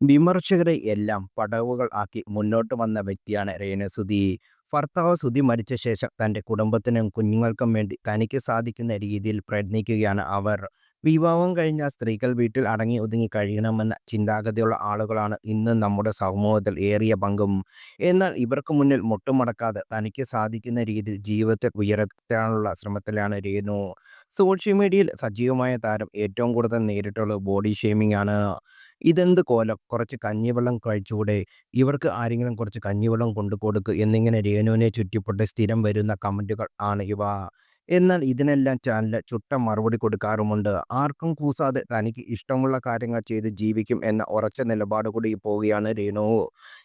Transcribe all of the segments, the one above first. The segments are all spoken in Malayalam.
വിമർശകരെ എല്ലാം പടവുകൾ ആക്കി മുന്നോട്ട് വന്ന വ്യക്തിയാണ് രേണസുധി ഭർത്താവ് സുധി മരിച്ച ശേഷം തന്റെ കുടുംബത്തിനും കുഞ്ഞുങ്ങൾക്കും വേണ്ടി തനിക്ക് സാധിക്കുന്ന രീതിയിൽ പ്രയത്നിക്കുകയാണ് അവർ. വിവാഹം കഴിഞ്ഞ സ്ത്രീകൾ വീട്ടിൽ അടങ്ങി ഒതുങ്ങി കഴിയണമെന്ന ചിന്താഗതിയുള്ള ആളുകളാണ് ഇന്ന് നമ്മുടെ സമൂഹത്തിൽ ഏറിയ പങ്കും. എന്നാൽ ഇവർക്ക് മുന്നിൽ മുട്ടുമടക്കാതെ തനിക്ക് സാധിക്കുന്ന രീതിയിൽ ജീവിതത്തെ ഉയർത്താനുള്ള ശ്രമത്തിലാണ് രേണു. സോഷ്യൽ മീഡിയയിൽ സജീവമായ താരം ഏറ്റവും കൂടുതൽ നേരിട്ടുള്ള ബോഡി ഷേമിംഗ് ആണ്. ഇതെന്ത് കോലം കുറച്ച് കഞ്ഞിവെള്ളം കഴിച്ചുകൂടെ ഇവർക്ക് ആരെങ്കിലും കുറച്ച് കഞ്ഞിവെള്ളം കൊണ്ടു കൊണ്ടുകൊടുക്ക് എന്നിങ്ങനെ രേണുവിനെ ചുറ്റിപ്പെട്ട് സ്ഥിരം വരുന്ന കമന്റുകൾ ആണ് ഇവ. എന്നാൽ ഇതിനെല്ലാം ചാനൽ ചുട്ട മറുപടി കൊടുക്കാറുമുണ്ട്. ആർക്കും കൂസാതെ തനിക്ക് ഇഷ്ടമുള്ള കാര്യങ്ങൾ ചെയ്ത് ജീവിക്കും എന്ന ഉറച്ച നിലപാട് കൂടി പോവുകയാണ് രേണു.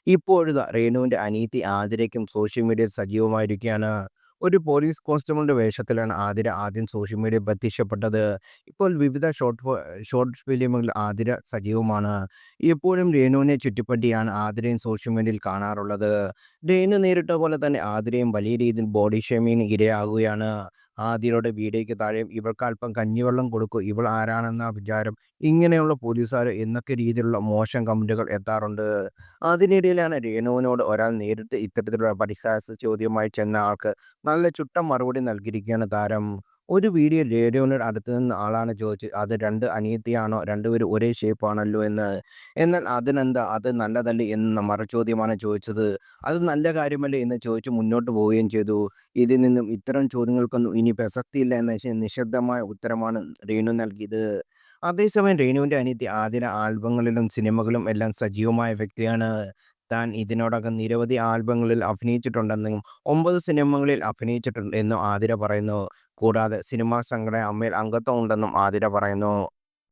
ഇപ്പോഴിതാ രേണുവിന്റെ അനീതി ആതിരയ്ക്കും സോഷ്യൽ മീഡിയയിൽ സജീവമായിരിക്കുകയാണ്. ഒരു പോലീസ് കോൺസ്റ്റബിളിന്റെ വേഷത്തിലാണ് ആതിര ആദ്യം സോഷ്യൽ മീഡിയ പ്രത്യക്ഷപ്പെട്ടത്. ഇപ്പോൾ വിവിധ ഷോർട്ട് ഷോർട്ട് ഫിലിമുകളിൽ ആതിര സജീവമാണ്. എപ്പോഴും രേണുവിനെ ചുറ്റിപ്പറ്റിയാണ് ആതിരയും സോഷ്യൽ മീഡിയയിൽ കാണാറുള്ളത്. രേണു നേരിട്ട പോലെ തന്നെ ആതിരയും വലിയ രീതിയിൽ ബോഡി ഷേമിങ്ങിന് ഇരയാകുകയാണ്. ആതിരയുടെ വീടേക്ക് താഴെയും ഇവൾക്ക് അല്പം കഞ്ഞിവെള്ളം കൊടുക്കൂ ഇവൾ ആരാണെന്ന വിചാരം ഇങ്ങനെയുള്ള പോലീസുകാർ എന്നൊക്കെ രീതിയിലുള്ള മോശം കമന്റുകൾ എത്താറുണ്ട്. അതിനിടയിലാണ് രേണുവിനോട് ഒരാൾ നേരിട്ട് ഇത്തരത്തിലുള്ള പരിഹാസ ചോദ്യമായി ചെന്ന ആൾക്ക് നല്ല ചുട്ട മറുപടി നൽകിയിരിക്കുകയാണ് താരം. ഒരു വീഡിയോ റേഡിയോയുടെ അടുത്ത് നിന്ന് ആളാണ് ചോദിച്ചത് അത് രണ്ട് അനിയത്തിയാണോ രണ്ടുപേരും ഒരേ ഷേപ്പ് ആണല്ലോ എന്ന്. എന്നാൽ അതിനെന്താ അത് നല്ലതല്ലേ എന്ന് മറുചോദ്യമാണ് ചോദിച്ചത്. അത് നല്ല കാര്യമല്ലേ എന്ന് ചോദിച്ച് മുന്നോട്ട് പോവുകയും ചെയ്തു. ഇതിൽ നിന്നും ഇത്തരം ചോദ്യങ്ങൾക്കൊന്നും ഇനി പ്രസക്തിയില്ല എന്ന നിശബ്ദമായ ഉത്തരമാണ് റേണു നൽകിയത്. അതേസമയം രേണുവിന്റെ അനിയത്തി ആദ്യ ആൽബങ്ങളിലും സിനിമകളിലും എല്ലാം സജീവമായ വ്യക്തിയാണ്. താൻ ഇതിനോടകം നിരവധി ആൽബങ്ങളിൽ അഭിനയിച്ചിട്ടുണ്ടെന്നും ഒമ്പത് സിനിമകളിൽ അഭിനയിച്ചിട്ടുണ്ട് എന്നും ആതിര പറയുന്നു. കൂടാതെ സിനിമാ സംഘടന അമ്മയിൽ അംഗത്വം ഉണ്ടെന്നും ആതിര പറയുന്നു.